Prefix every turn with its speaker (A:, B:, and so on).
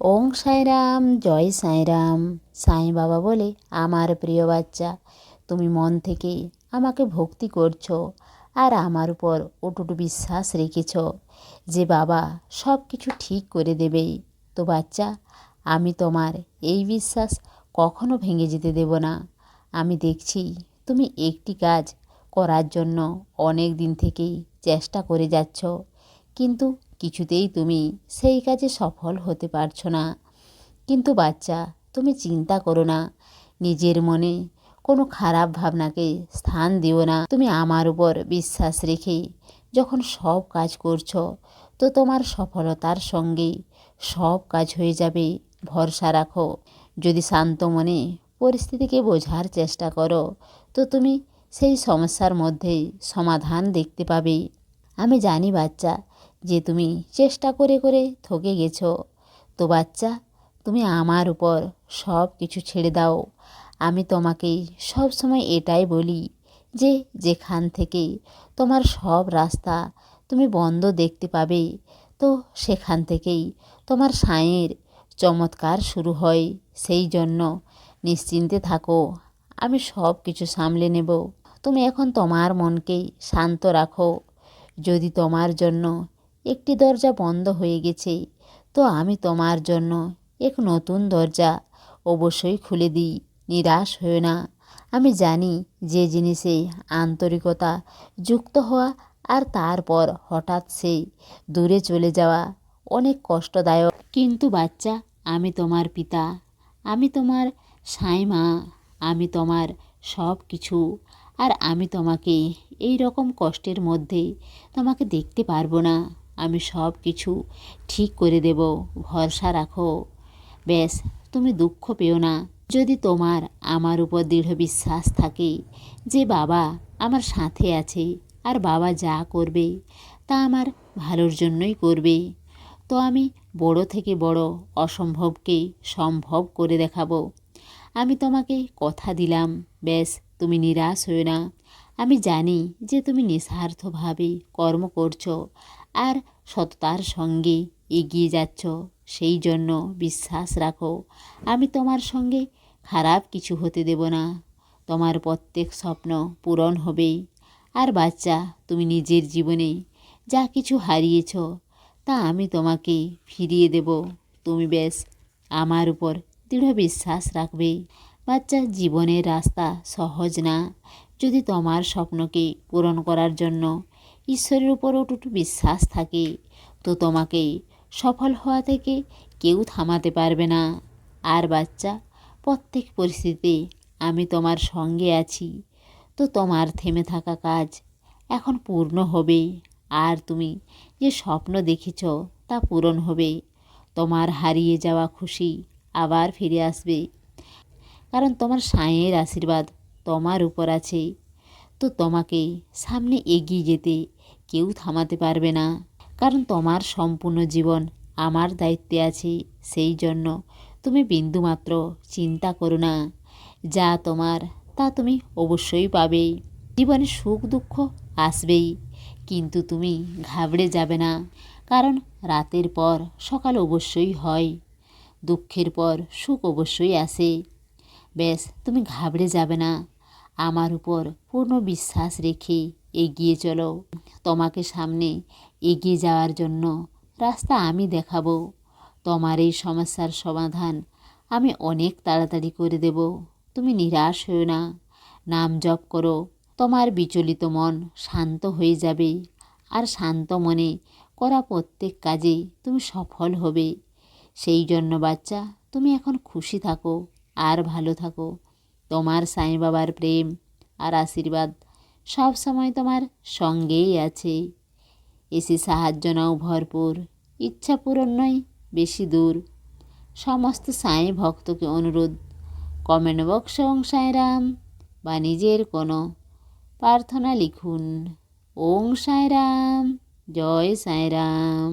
A: ওং সাইরাম জয় সাইরাম সাই বাবা বলে আমার প্রিয় বাচ্চা, তুমি মন থেকে আমাকে ভক্তি করছ আর আমার উপর ওটুটু বিশ্বাস রেখেছ যে বাবা সব কিছু ঠিক করে দেবেই। তো বাচ্চা, আমি তোমার এই বিশ্বাস কখনো ভেঙে যেতে দেব না। আমি দেখছি তুমি একটি কাজ করার জন্য অনেক দিন থেকেই চেষ্টা করে যাচ্ছ, কিন্তু কিছুতেই তুমি সেই কাজে সফল হতে পারছ না। কিন্তু বাচ্চা, তুমি চিন্তা করো না। নিজের মনে কোনো খারাপ ভাবনাকে স্থান দিও না। তুমি আমার উপর বিশ্বাস রেখে যখন সব কাজ করছ, তো তোমার সফলতার সঙ্গে সব কাজ হয়ে যাবে। ভরসা রাখো। যদি শান্ত মনে পরিস্থিতিকে বোঝার চেষ্টা করো, তো তুমি সেই সমস্যার মধ্যেই সমাধান দেখতে পাবে। আমি জানি বাচ্চা যে তুমি চেষ্টা করে করে থকে গেছো। তো বাচ্চা, তুমি আমার উপর সব কিছু ছেড়ে দাও। আমি তোমাকে সব সময় এটাই বলি যে, যেখান থেকে তোমার সব রাস্তা তুমি বন্ধ দেখতে পাবে, তো সেখান থেকেই তোমার সাঁয়ের চমৎকার শুরু হয়। সেই জন্য নিশ্চিন্তে থাকো, আমি সব কিছু সামলে নেব। তুমি এখন তোমার মনকে শান্ত রাখো। যদি তোমার জন্য একটি দরজা বন্ধ হয়ে গেছে। তো আমি তোমার জন্য এক নতুন দরজা অবশ্যই খুলে দিই। নিরাশ হয়ে না। আমি জানি যে জিনিসে আন্তরিকতা যুক্ত হওয়া আর তারপর হঠাৎ সেই দূরে চলে যাওয়া অনেক কষ্টদায়ক। কিন্তু বাচ্চা, আমি তোমার পিতা, আমি তোমার সাই মা আমি তোমার সব কিছু আর আমি তোমাকে এই রকম কষ্টের মধ্যে তোমাকে দেখতে পারব না। আমি সব কিছু ঠিক করে দেব, ভরসা রাখো। ব্যাস, তুমি দুঃখ পেও না। যদি তোমার আমার উপর দৃঢ় বিশ্বাস থাকে যে বাবা আমার সাথে আছে আর বাবা যা করবে তা আমার ভালোর জন্যই করবে, তো আমি বড় থেকে বড় অসম্ভবকে সম্ভব করে দেখাবো। আমি তোমাকে কথা দিলাম, ব্যাস, তুমি নিরাশ হয়ে না। আমি জানি যে তুমি নিঃস্বার্থভাবে কর্ম করছ আর সততার সঙ্গে এগিয়ে যাচ্ছ, সেই জন্য বিশ্বাস রাখো। আমি তোমার সঙ্গে খারাপ কিছু হতে দেব না। তোমার প্রত্যেক স্বপ্ন পূরণ হবে। আর বাচ্চা, তুমি নিজের জীবনে যা কিছু হারিয়েছ, তা আমি তোমাকে ফিরিয়ে দেব। তুমি বেশ আমার উপর দৃঢ় বিশ্বাস রাখবে। বাচ্চা, জীবনের রাস্তা সহজ না। যদি তোমার স্বপ্নকে পূরণ করার জন্য ঈশ্বরের উপর অটুট বিশ্বাস থাকে। তো তোমাকে সফল হওয়া থেকে কেউ থামাতে পারবে না। আর বাচ্চা, প্রত্যেক পরিস্থিতিতে আমি তোমার সঙ্গে আছি। তো তোমার থেমে থাকা কাজ এখন পূর্ণ হবে। আর তুমি যে স্বপ্ন দেখেছ তা পূরণ হবে। তোমার হারিয়ে যাওয়া খুশি আবার ফিরে আসবে। কারণ তোমার সাঁয়ের আশীর্বাদ তোমার উপর আছে। তো তোমাকে সামনে এগিয়ে যেতে কেউ থামাতে পারবে না। কারণ তোমার সম্পূর্ণ জীবন আমার দায়িত্বে আছে, সেই জন্য তুমি বিন্দুমাত্র চিন্তা করো না। যা তোমার, তা তুমি অবশ্যই পাবে। জীবনে সুখ দুঃখ আসবেই, কিন্তু তুমি ঘাবড়ে যাবে না। কারণ রাতের পর সকাল অবশ্যই হয়, দুঃখের পর সুখ অবশ্যই আসে। ব্যাস, তুমি ঘাবড়ে যাবে না। আমার উপর পূর্ণ বিশ্বাস রেখে এগিয়ে চলো। তোমাকে সামনে এগিয়ে যাওয়ার জন্য রাস্তা আমি দেখাবো। তোমার এই সমস্যার সমাধান আমি অনেক তাড়াতাড়ি করে দেব। তুমি নিরাশ হও না। নাম জপ করো। তোমার বিচলিত মন শান্ত হয়ে যাবে। আর শান্ত মনে করা প্রত্যেক কাজে তুমি সফল হবে। সেই জন্য বাচ্চা, তুমি এখন খুশি থাকো। আর ভালো থাকো। তোমার সাই বাবার প্রেম আর আশীর্বাদ সব সময় তোমার সঙ্গেই আছে। এসে সাহায্য নাও ভরপুর, ইচ্ছা পূরণ নয়, বেশি দূর। সমস্ত সাই ভক্তকে অনুরোধ, কমেন্ট বক্স ওং সাঁয়রাম বা নিজের কোনো প্রার্থনা লিখুন। ওং সাঁয়রাম জয় সাঁয়রাম